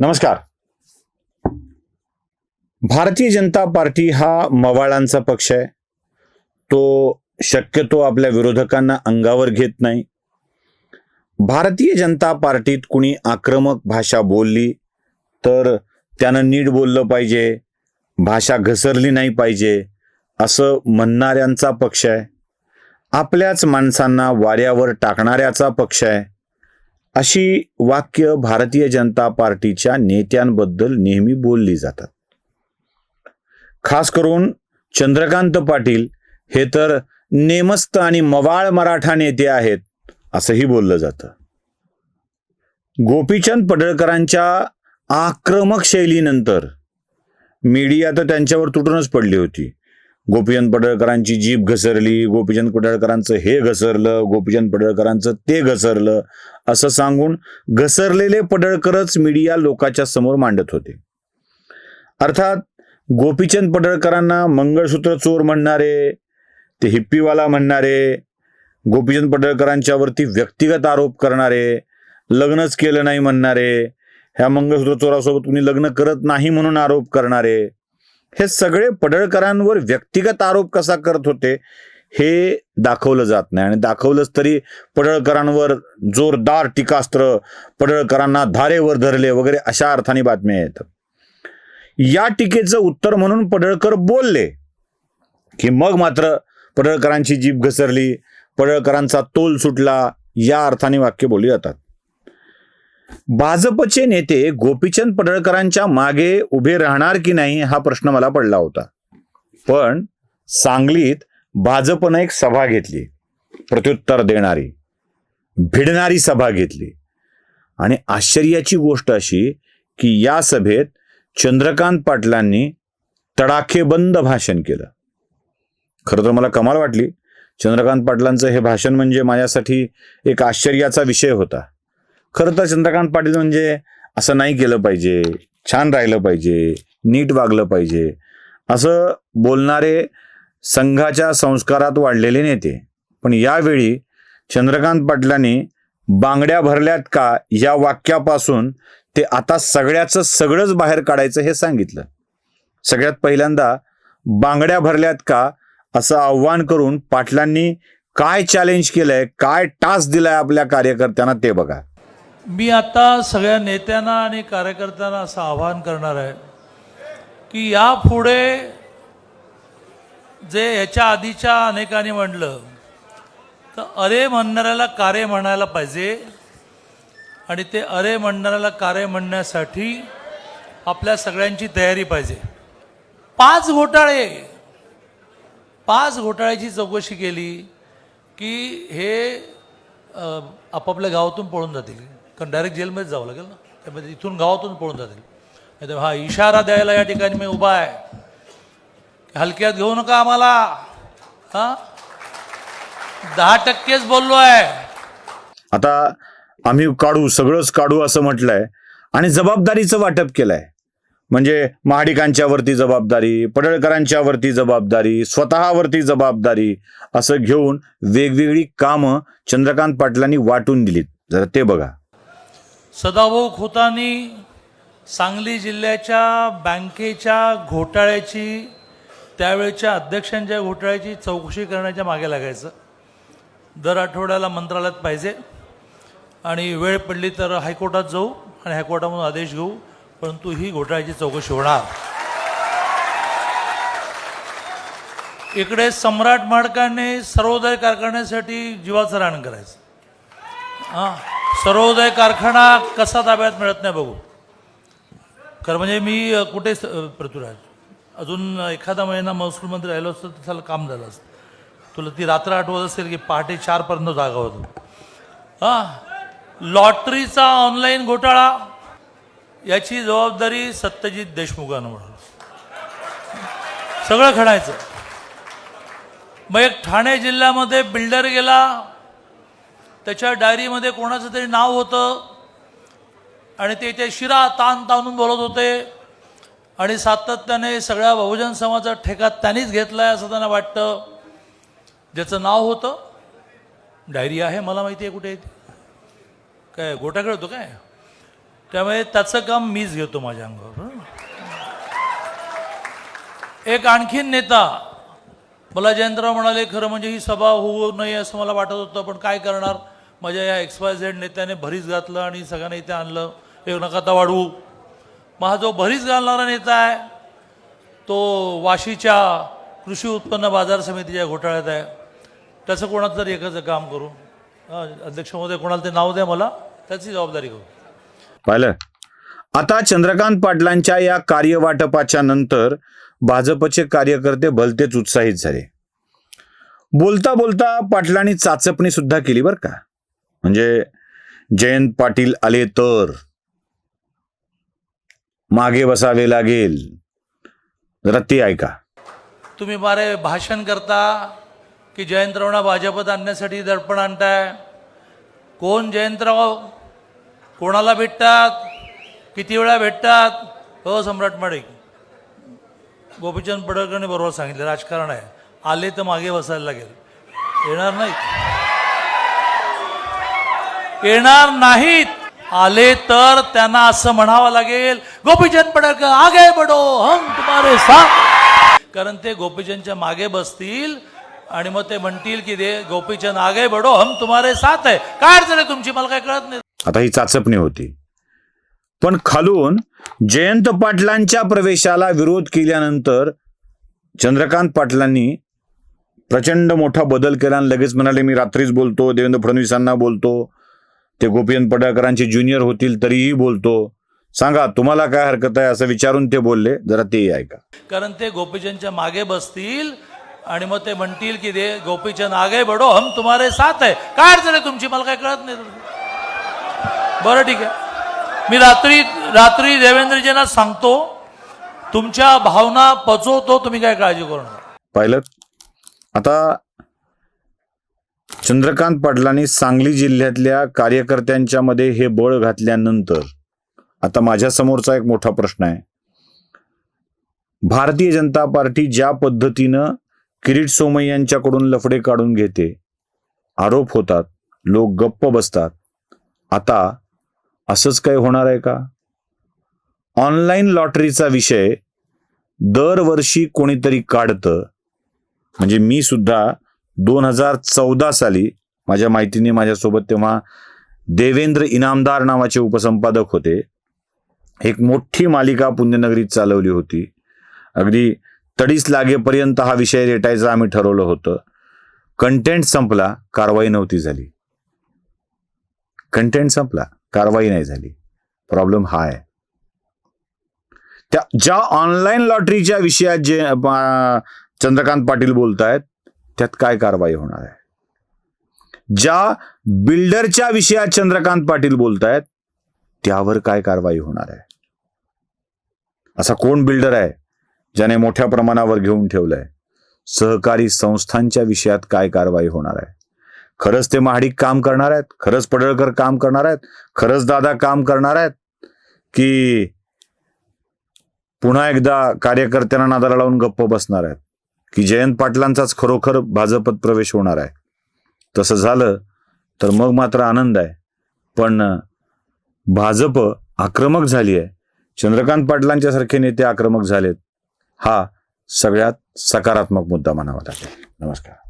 नमस्कार. भारतीय जनता पार्टी हा मवाळांचा पक्ष आहे. तो शक्यतो आपल्या विरोधकांना अंगावर घेत नाही. भारतीय जनता पार्टीत कुणी आक्रमक भाषा बोलली तर त्यानं नीट बोललं पाहिजे भाषा घसरली नाही पाहिजे असं म्हणणाऱ्यांचा पक्ष आहे. आपल्याच माणसांना वाऱ्यावर टाकणाऱ्याचा पक्ष आहे. अशी वाक्य भारतीय जनता पार्टीच्या नेत्यांबद्दल नेहमी बोलली जातात. खास करून चंद्रकांत पाटील हे तर नेमस्त आणि मवाळ मराठा नेते आहेत असंही बोललं जातं. गोपीचंद पडळकरांच्या आक्रमक शैलीनंतर मीडिया तर त्यांच्यावर तुटूनच पडली होती. गोपीचंद पडळकरांची जीभ घसरली गोपीचंद पडळकरांचं हे घसरलं गोपीचंद पडळकरांचं ते घसरलं असं सांगून घसरलेले पडळकरच मीडिया लोकांच्या समोर मांडत होते. अर्थात गोपीचंद पडळकरांना मंगळसूत्र चोर म्हणणारे ते हिप्पीवाला म्हणणारे गोपीचंद पडळकरांच्यावरती व्यक्तिगत आरोप करणारे लग्नच केलं नाही म्हणणारे ह्या मंगळसूत्र चोरासोबत कुणी लग्न करत नाही म्हणून आरोप करणारे हे सगळे पडळकरांवर व्यक्तिगत आरोप कसा करत होते हे दाखवलं जात नाही. आणि दाखवलंच तरी पडळकरांवर जोरदार टीकास्त्र पडळकरांना धारेवर धरले वगैरे अशा अर्थाने बातम्या येतात या टीकेचं उत्तर म्हणून पडळकर बोलले की मग मात्र पडळकरांची जीभ घसरली पडळकरांचा तोल सुटला या अर्थाने वाक्य बोलली जातात. भाजपचे नेते गोपीचंद पडळकरांच्या मागे उभे राहणार की नाही हा प्रश्न मला पडला होता. पण सांगलीत भाजपनं एक सभा घेतली प्रत्युत्तर देणारी भिडणारी सभा घेतली. आणि आश्चर्याची गोष्ट अशी की या सभेत चंद्रकांत पाटलांनी तडाखेबंद भाषण केलं. खरं तर मला कमाल वाटली. चंद्रकांत पाटलांचं हे भाषण म्हणजे माझ्यासाठी एक आश्चर्याचा विषय होता. खरं तर चंद्रकांत पाटील म्हणजे असं नाही केलं पाहिजे छान राहिलं पाहिजे नीट वागलं पाहिजे. असं बोलणारे संघाच्या संस्कारात वाढलेले नेते. पण यावेळी चंद्रकांत पाटलांनी बांगड्या भरल्यात का या वाक्यापासून ते आता सगळ्याचं सगळंच बाहेर काढायचं हे सांगितलं. सगळ्यात पहिल्यांदा बांगड्या भरल्यात का असं आव्हान करून पाटलांनी काय चॅलेंज केलंय काय टास्क दिलाय आपल्या कार्यकर्त्यांना ते बघा. मी आता सगळ्या नेत्यांना आणि कार्यकर्त्यांना असं आवाहन करणार आहे की यापुढे जे ह्याच्या आधीच्या अनेकांनी म्हणलं तर अरे म्हणणाऱ्याला कार्य म्हणायला पाहिजे आणि ते अरे म्हणणाऱ्याला कार्य म्हणण्यासाठी आपल्या सगळ्यांची तयारी पाहिजे. पाच घोटाळे पाच घोटाळ्याची चौकशी केली की हे आपापल्या गावातून पळून जातील. कारण डायरेक्ट जेलमध्ये जावं लागेल ना. त्यामध्ये इथून गावातून पळून जातील. नाही तर हा इशारा द्यायला या ठिकाणी मी उभा आहे. हलक्यात घेऊ नका आम्हाला. हा? दहा टक्केच बोललो आहे. आता आम्ही काढू सगळंच काढू असं म्हटलंय. आणि जबाबदारीचं वाटप केलंय. म्हणजे महाडिकांच्या वरती जबाबदारी पडळकरांच्या वरती जबाबदारी स्वतःवरती जबाबदारी असं घेऊन वेगवेगळी कामं चंद्रकांत पाटलांनी वाटून दिलीत. जरा ते बघा. सदाभाऊ खोतांनी सांगली जिल्ह्याच्या बँकेच्या घोटाळ्याची त्यावेळच्या अध्यक्षांच्या घोटाळ्याची चौकशी करण्याच्या मागे लागायचं. दर आठवड्याला मंत्रालयात पाहिजे. आणि वेळ पडली तर हायकोर्टात जाऊ आणि हायकोर्टामधून आदेश घेऊ परंतु ही घोटाळ्याची चौकशी होणार. इकडे सम्राट माडकांनी सर्वोदय कारखान्यासाठी जीवाचं रान करायचं. हां सर्वोदय कारखाना कसा ताब्यात मिळत नाही बघू. खरं म्हणजे मी कुठे स- पृथ्वीराज? अजून एखादा महिना महसूलमध्ये राहिलो असतं तर त्याला काम झालं असतं. तुला ती रात्र आठवत असेल की पहाटे चारपर्यंत जागा होतो. हां? लॉटरीचा ऑनलाईन घोटाळा याची जबाबदारी सत्यजित देशमुखानं म्हणून. सगळं खणायचं. मग एक ठाणे जिल्ह्यामध्ये बिल्डर गेला त्याच्या डायरीमध्ये कोणाचं तरी नाव होतं आणि ते ते शिरा ताण ताणून बोलत होते. आणि सातत्याने सगळ्या बहुजन समाजाचा ठेका त्यांनीच घेतला आहे असं त्यांना वाटतं. ज्याचं नाव होतं डायरी आहे मला माहिती आहे कुठे काय गोटा खेळतो काय? त्यामुळे त्याचं काम मीच घेतो माझ्या अंगावर. एक आणखीन नेता मला जयंतराव म्हणाले खरं म्हणजे ही सभा होऊ नये असं मला वाटत होतं पण काय करणार? माझ्या या एक्सवाय झेड नेत्याने भरीस घातलं आणि सगळ्यांना इथे आणलं. एक नकाता वाढवू. मग हा जो भरीस घालणारा नेता आहे तो वाशीच्या कृषी उत्पन्न बाजार समितीच्या घोटाळ्यात आहे. त्याचं कोणाचं तरी एकाचं काम करू. अध्यक्ष महोदय कोणाला ते नाव द्या मला त्याची जबाबदारी करू. पाहिलं? आता चंद्रकांत पाटलांच्या या कार्यवाटपाच्या नंतर भाजपचे कार्यकर्ते भलतेच उत्साहित झाले. बोलता बोलता पाटलांनी चाचपणी सुद्धा केली बरं का. म्हणजे जयंत पाटील आले तर. मागे बसावे लागेल. जरा ते ऐका. तुम्ही मारे भाषण करता की जयंतरावना भाजपत आणण्यासाठी दडपण आणताय? कोण जयंतराव? कोणाला भेटतात? किती वेळा भेटतात? हो सम्राट माडिक. गोपीचंद पडळकरने बरोबर सांगितलं राजकारण आहे. आले तर मागे बसायला लागेल. येणार नाहीत. येणार नाहीत. आले तर त्यांना असं म्हणावं लागेल गोपीचंद पडक आगे बडो हम तुम्हारे साथ. कारण ते गोपीचंदच्या मागे बसतील आणि मग ते म्हणतील की दे गोपीचंद आगे बडो हम तुम्हारे साथ आहे काय अडचण आहे तुमची? मला काय कळत नाही. आता ही चाचपणी होती. पण खालून जयंत पाटलांच्या प्रवेशाला विरोध केल्यानंतर चंद्रकांत पाटलांनी प्रचंड मोठा बदल केला आणि लगेच म्हणाले मी रात्रीच बोलतो देवेंद्र फडणवीसांना बोलतो ते गोपीचंद पडळकरांचे ज्युनियर होतील तरीही बोलतो. सांगा तुम्हाला काय हरकत आहे असं विचारून ते बोलले? जरा तेही ऐका. कारण ते गोपीचंदच्या मागे बसतील आणि मग ते म्हणतील की दे गोपीचंद आगे बडो हम तुम्हारे साथ आहे काय अडचण आहे तुमची? मला काय कळत नाही बरं ठीक आहे. मी रात्री रात्री देवेंद्रजींना सांगतो तुमच्या भावना पचवतो तुम्ही काय काळजी करू नका. पाहिलं आता चंद्रकांत पाटलांनी सांगली जिल्ह्यातल्या कार्यकर्त्यांच्या मध्ये हे बळ घातल्यानंतर आता माझ्या समोरचा एक मोठा प्रश्न आहे. भारतीय जनता पार्टी ज्या पद्धतीनं किरीट सोमय्यांच्याकडून लफडे काढून घेते आरोप होतात लोक गप्प बसतात. आता असंच काही होणार आहे का? ऑनलाईन लॉटरीचा विषय दरवर्षी कोणीतरी काढतं म्हणजे मी सुद्धा दोन हजार चौदा साली माझ्या माहितीने माझ्यासोबत तेव्हा देवेंद्र इनामदार नावाचे उपसंपादक होते. एक मोठी मालिका पुण्यनगरीत चालवली होती. अगदी तडीस लागेपर्यंत हा विषय रेटायचा आम्ही ठरवलं होतं. कंटेंट संपला कारवाई नव्हती झाली. कंटेंट संपला कारवाई नाही झाली. प्रॉब्लेम हा आहे. त्या ज्या ऑनलाईन लॉटरीच्या विषयात जे चंद्रकांत पाटील बोलतायत त्यात काय कारवाई होणार आहे? ज्या बिल्डरच्या विषयात चंद्रकांत पाटील बोलतायत त्यावर काय कारवाई होणार आहे? असा कोण बिल्डर आहे ज्याने मोठ्या प्रमाणावर घेऊन ठेवलंय? सहकारी संस्थांच्या विषयात काय कारवाई होणार आहे? खरंच ते महाडिक काम करणार आहेत? खरंच पडळकर काम करणार आहेत? खरंच दादा काम करणार आहेत? की पुन्हा एकदा कार्यकर्त्यांना नादाला लावून गप्प बसणार आहेत? की जयंत पाटलांचाच खरोखर भाजपत प्रवेश होणार आहे. तसं झालं तर मग मात्र आनंद आहे. पण भाजप आक्रमक झाली आहे. चंद्रकांत पाटलांच्या सारखे नेते आक्रमक झालेत. हा सगळ्यात सकारात्मक मुद्दा म्हणावा लागेल. नमस्कार.